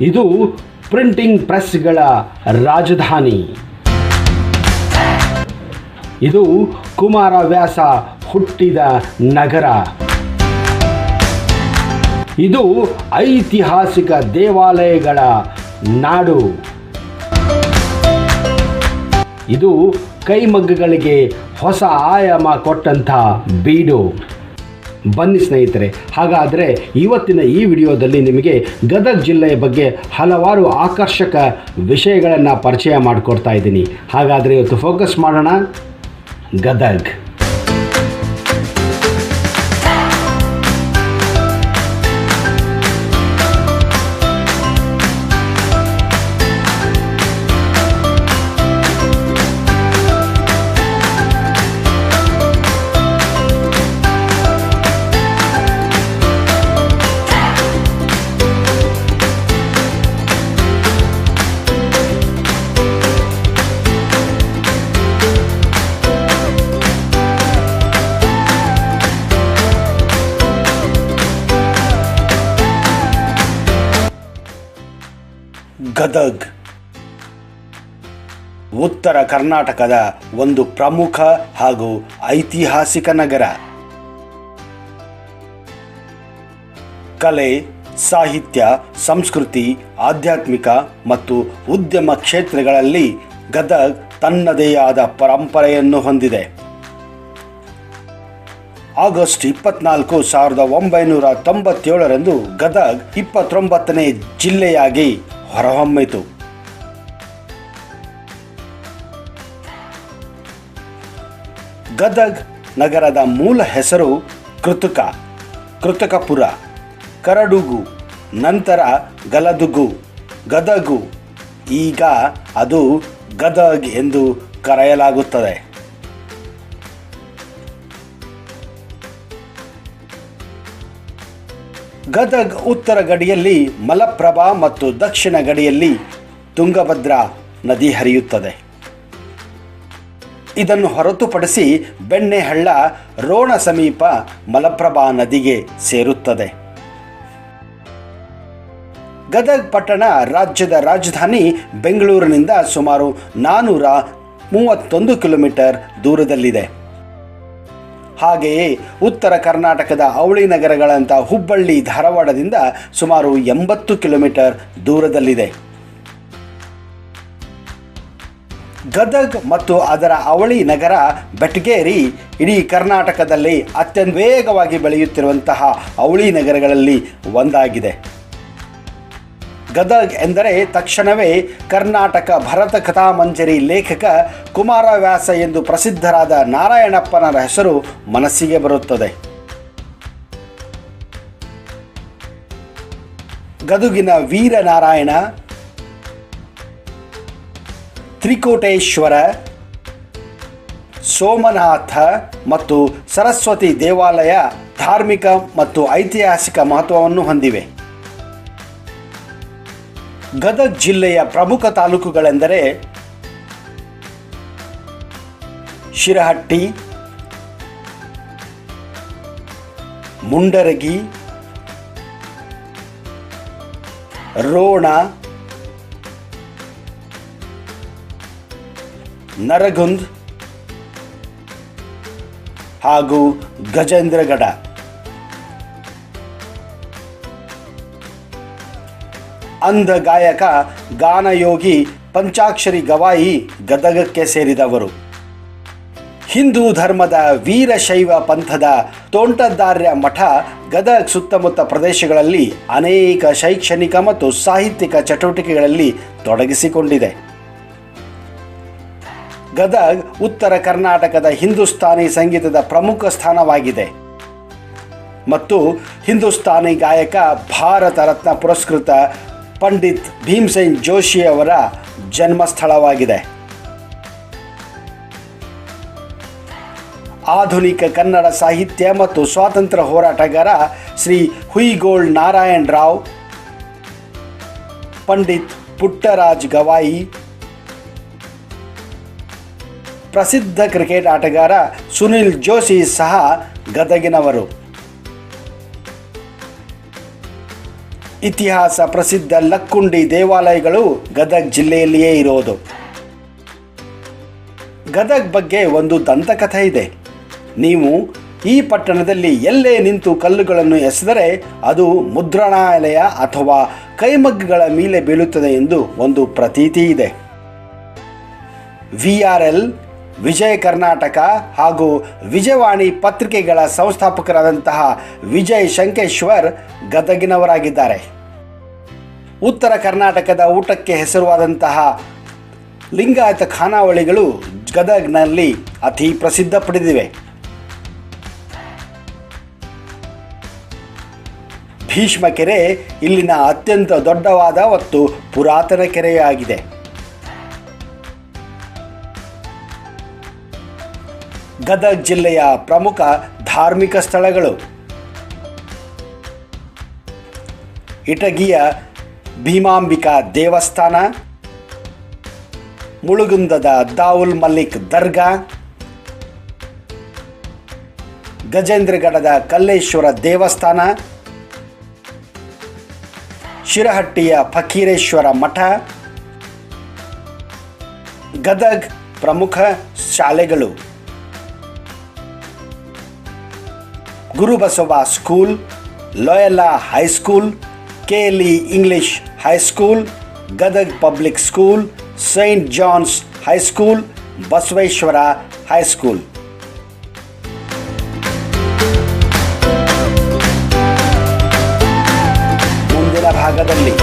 ಇದು ಪ್ರಿಂಟಿಂಗ್ ಪ್ರೆಸ್ಗಳ ರಾಜಧಾನಿ. ಇದು ಕುಮಾರವ್ಯಾಸ ಹುಟ್ಟಿದ ನಗರ. ಇದು ಐತಿಹಾಸಿಕ ದೇವಾಲಯಗಳ ನಾಡು. ಇದು ಕೈಮಗ್ಗಗಳಿಗೆ ಹೊಸ ಆಯಾಮ ಕೊಟ್ಟಂಥ ಬೀಡು. ಬನ್ನಿ ಸ್ನೇಹಿತರೆ. ಹಾಗಾದರೆ ಇವತ್ತಿನ ಈ ವಿಡಿಯೋದಲ್ಲಿ ನಿಮಗೆ ಗದಗ ಜಿಲ್ಲೆಯ ಬಗ್ಗೆ ಹಲವಾರು ಆಕರ್ಷಕ ವಿಷಯಗಳನ್ನು ಪರಿಚಯ ಮಾಡಿಕೊಡ್ತಾ ಇದ್ದೀನಿ. ಹಾಗಾದರೆ ಇವತ್ತು ಫೋಕಸ್ ಮಾಡೋಣ ಗದಗ್. ಗದಗ್. ಉತ್ತರ ಕರ್ನಾಟಕದ ಒಂದು ಪ್ರಮುಖ ಹಾಗೂ ಐತಿಹಾಸಿಕ ನಗರ. ಕಲೆ, ಸಾಹಿತ್ಯ, ಸಂಸ್ಕೃತಿ, ಆಧ್ಯಾತ್ಮಿಕ ಮತ್ತು ಉದ್ಯಮ ಕ್ಷೇತ್ರಗಳಲ್ಲಿ ಗದಗ್ ತನ್ನದೇ ಆದ ಪರಂಪರೆಯನ್ನು ಹೊಂದಿದೆ. ಆಗಸ್ಟ್ ಇಪ್ಪತ್ನಾಲ್ಕು ಸಾವಿರದ ಒಂಬೈನೂರ ತೊಂಬತ್ತೇಳರಂದು ಗದಗ್ ಇಪ್ಪತ್ತೊಂಬತ್ತನೇ ಜಿಲ್ಲೆಯಾಗಿ ಹೊರಹೊಮ್ಮಿತು. ಗದಗ್ ನಗರದ ಮೂಲ ಹೆಸರು ಕೃತಕ, ಕೃತಕಪುರ, ಕರಡುಗು, ನಂತರ ಗಲದುಗು, ಗದಗು. ಈಗ ಅದು ಗದಗ್ ಎಂದು ಕರೆಯಲಾಗುತ್ತದೆ. ಗದಗ್ ಉತ್ತರ ಗಡಿಯಲ್ಲಿ ಮಲಪ್ರಭಾ ಮತ್ತು ದಕ್ಷಿಣ ಗಡಿಯಲ್ಲಿ ತುಂಗಭದ್ರಾ ನದಿ ಹರಿಯುತ್ತದೆ. ಇದನ್ನು ಹೊರತುಪಡಿಸಿ ಬೆಣ್ಣೆಹಳ್ಳ, ರೋಣ ಸಮೀಪ ಮಲಪ್ರಭಾ ನದಿಗೆ ಸೇರುತ್ತದೆ. ಗದಗ್ ಪಟ್ಟಣ ರಾಜ್ಯದ ರಾಜಧಾನಿ ಬೆಂಗಳೂರಿನಿಂದ ಸುಮಾರು ನಾನ್ನೂರ ಮೂವತ್ತೊಂದು ಕಿಲೋಮೀಟರ್ ದೂರದಲ್ಲಿದೆ. ಹಾಗೆಯೇ ಉತ್ತರ ಕರ್ನಾಟಕದ ಅವಳಿ ನಗರಗಳಂಥ ಹುಬ್ಬಳ್ಳಿ ಧಾರವಾಡದಿಂದ ಸುಮಾರು ಎಂಬತ್ತು ಕಿಲೋಮೀಟರ್ ದೂರದಲ್ಲಿದೆ. ಗದಗ್ ಮತ್ತು ಅದರ ಅವಳಿ ನಗರ ಬೆಟ್ಗೇರಿ ಇಡೀ ಕರ್ನಾಟಕದಲ್ಲಿ ಅತ್ಯಂತ ವೇಗವಾಗಿ ಬೆಳೆಯುತ್ತಿರುವಂತಹ ಅವಳಿ ನಗರಗಳಲ್ಲಿ ಒಂದಾಗಿದೆ. ಗದಗ್ ಎಂದರೆ ತಕ್ಷಣವೇ ಕರ್ನಾಟಕ ಭರತ ಕಥಾಮಂಜರಿ ಲೇಖಕ ಕುಮಾರವ್ಯಾಸ ಎಂದು ಪ್ರಸಿದ್ಧರಾದ ನಾರಾಯಣಪ್ಪನರ ಹೆಸರು ಮನಸ್ಸಿಗೆ ಬರುತ್ತದೆ. ಗದುಗಿನ ವೀರನಾರಾಯಣ, ತ್ರಿಕೋಟೇಶ್ವರ, ಸೋಮನಾಥ ಮತ್ತು ಸರಸ್ವತಿ ದೇವಾಲಯ ಧಾರ್ಮಿಕ ಮತ್ತು ಐತಿಹಾಸಿಕ ಮಹತ್ವವನ್ನು ಹೊಂದಿವೆ. ಗದಗ್ ಜಿಲ್ಲೆಯ ಪ್ರಮುಖ ತಾಲೂಕುಗಳೆಂದರೆ ಶಿರಹಟ್ಟಿ ಮುಂಡರಗಿ ರೋಣ ನರಗುಂದ್ ಹಾಗೂ ಗಜೇಂದ್ರಗಡ. ಅಂಧ ಗಾಯಕ, ಗಾನಯೋಗಿ, ಪಂಚಾಕ್ಷರಿ ಗವಾಯಿ ಗದಗಕ್ಕೆ ಸೇರಿದವರು. ಹಿಂದೂ ಧರ್ಮದ ವೀರಶೈವ ಪಂಥದ ತೋಂಟದಾರ್ಯ ಮಠ ಗದಗ್ ಸುತ್ತಮುತ್ತ ಪ್ರದೇಶಗಳಲ್ಲಿ ಅನೇಕ ಶೈಕ್ಷಣಿಕ ಮತ್ತು ಸಾಹಿತ್ಯಿಕ ಚಟುವಟಿಕೆಗಳಲ್ಲಿ ತೊಡಗಿಸಿಕೊಂಡಿದೆ. ಗದಗ್ ಉತ್ತರ ಕರ್ನಾಟಕದ ಹಿಂದೂಸ್ತಾನಿ ಸಂಗೀತದ ಪ್ರಮುಖ ಸ್ಥಾನವಾಗಿದೆ. ಮತ್ತು ಹಿಂದೂಸ್ತಾನಿ ಗಾಯಕ ಭಾರತ ರತ್ನ ಪುರಸ್ಕೃತ ಪಂಡಿತ್ ಭೀಮ್ಸೇನ್ ಜೋಶಿಯವರ ಜನ್ಮಸ್ಥಳವಾಗಿದೆ. ಆಧುನಿಕ ಕನ್ನಡ ಸಾಹಿತ್ಯ ಮತ್ತು ಸ್ವಾತಂತ್ರ್ಯ ಹೋರಾಟಗಾರ ಶ್ರೀ ಹುಯಿಗೋಳ್ ನಾರಾಯಣ್ ರಾವ್, ಪಂಡಿತ್ ಪುಟ್ಟರಾಜ್ ಗವಾಯಿ, ಪ್ರಸಿದ್ಧ ಕ್ರಿಕೆಟ್ ಆಟಗಾರ ಸುನಿಲ್ ಜೋಶಿ ಸಹ ಗದಗಿನವರು. ಇತಿಹಾಸ ಪ್ರಸಿದ್ಧ ಲಕ್ಕುಂಡಿ ದೇವಾಲಯಗಳು ಗದಗ್ ಜಿಲ್ಲೆಯಲ್ಲಿಯೇ ಇರೋದು. ಗದಗ್ ಬಗ್ಗೆ ಒಂದು ದಂತಕಥೆ ಇದೆ. ನೀವು ಈ ಪಟ್ಟಣದಲ್ಲಿ ಎಲ್ಲೇ ನಿಂತು ಕಲ್ಲುಗಳನ್ನು ಎಸೆದರೆ ಅದು ಮುದ್ರಣಾಲಯ ಅಥವಾ ಕೈಮಗ್ಗಗಳ ಮೇಲೆ ಬೀಳುತ್ತದೆ ಎಂದು ಒಂದು ಪ್ರತೀತಿ ಇದೆ. V R L Vijaya Karnataka ಹಾಗೂ ವಿಜಯವಾಣಿ ಪತ್ರಿಕೆಗಳ ಸಂಸ್ಥಾಪಕರಾದಂತಹ ವಿಜಯ್ ಶಂಕೇಶ್ವರ್ ಗದಗಿನವರಾಗಿದ್ದಾರೆ. ಉತ್ತರ ಕರ್ನಾಟಕದ ಊಟಕ್ಕೆ ಹೆಸರುವಾದಂತಹ ಲಿಂಗಾಯತ ಖಾನಾವಳಿಗಳು ಗದಗ್ನಲ್ಲಿ ಅತಿ ಪ್ರಸಿದ್ಧ ಪಡೆದಿವೆ. ಭೀಷ್ಮ ಕೆರೆ ಇಲ್ಲಿನ ಅತ್ಯಂತ ದೊಡ್ಡವಾದ ಮತ್ತು ಪುರಾತನ ಕೆರೆಯಾಗಿದೆ. ಗದಗ್ ಜಿಲ್ಲೆಯ ಪ್ರಮುಖ ಧಾರ್ಮಿಕ ಸ್ಥಳಗಳು. ಇಟಗಿಯ ಭೀಮಾಂಬಿಕಾ ದೇವಸ್ಥಾನ, ಮುಳುಗುಂದದ ದಾವುಲ್ ಮಲ್ಲಿಕ್ ದರ್ಗಾ ಗಜೇಂದ್ರಗಢದ ಕಲ್ಲೇಶ್ವರ ದೇವಸ್ಥಾನ, ಶಿರಹಟ್ಟಿಯ ಫಕೀರೇಶ್ವರ ಮಠ, ಗದಗ್ ಪ್ರಮುಖ ಶಾಲೆಗಳು. Gurubasava school Loyola high school KLE English high school Gadag public school saint John's high school Basaveshwara high school ಮುಂದಿನ ಭಾಗದಲ್ಲಿ